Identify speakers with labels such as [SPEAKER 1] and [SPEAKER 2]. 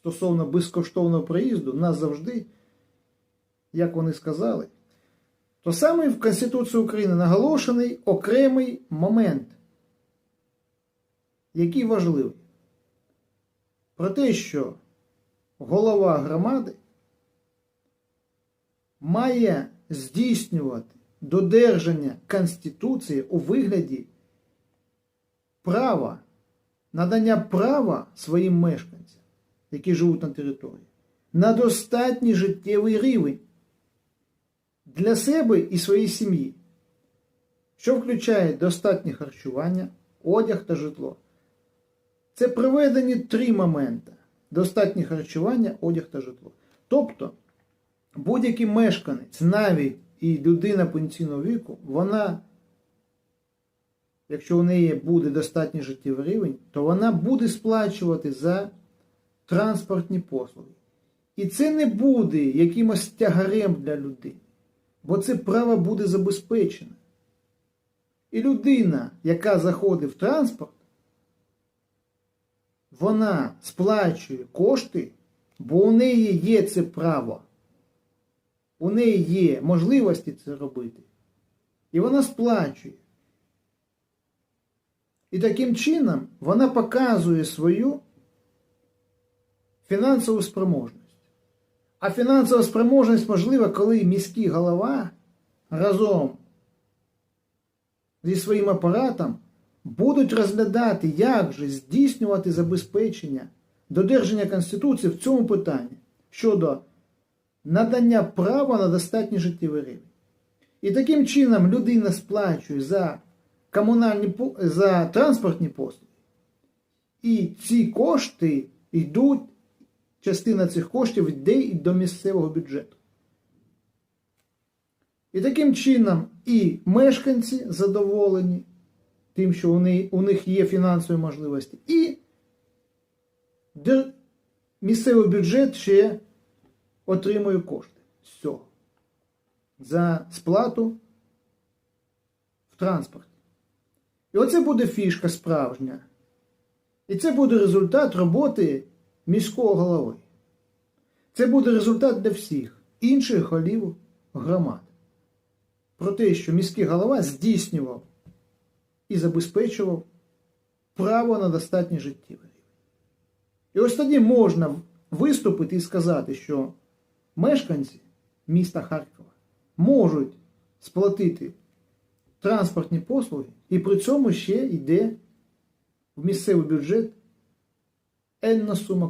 [SPEAKER 1] стосовно безкоштовного проїзду, нас завжди, як вони сказали, то саме в Конституції України наголошений окремий момент, який важливий. Про те, що голова громади має здійснювати додержання Конституції у вигляді права, надання права своїм мешканцям, які живуть на території, на достатній життєвий рівень для себе і своєї сім'ї, що включає достатнє харчування, одяг та житло. Це приведені три моменти: достатнє харчування, одяг та житло. Тобто, будь-який мешканець, навіть і людина пенсійного віку, вона, якщо у неї буде достатній життєвий рівень, то вона буде сплачувати за транспортні послуги. І це не буде якимось тягарем для людини, бо це право буде забезпечено. І людина, яка заходить в транспорт, вона сплачує кошти, бо у неї є це право. У неї є можливості це робити. І вона сплачує. І таким чином вона показує свою фінансову спроможність. А фінансова спроможність можлива, коли міський голова разом зі своїм апаратом будуть розглядати, як же здійснювати забезпечення додержання Конституції в цьому питанні щодо надання права на достатній життєвий рівень. І таким чином людина сплачує за комунальні за транспортні послуги. І ці кошти йдуть, частина цих коштів йде і до місцевого бюджету. І таким чином і мешканці задоволені тим, що у них, є фінансові можливості, і місцевий бюджет ще отримує кошти з цього за сплату в транспорті. І оце буде фішка справжня. І це буде результат роботи міського голови. Це буде результат для всіх інших голів громад. Про те, що міський голова здійснював і забезпечував право на достатній життєвий рівень. І ось тоді можна виступити і сказати, що мешканці міста Харкова можуть сплатити транспортні послуги, і при цьому ще йде в місцевий бюджет енна сума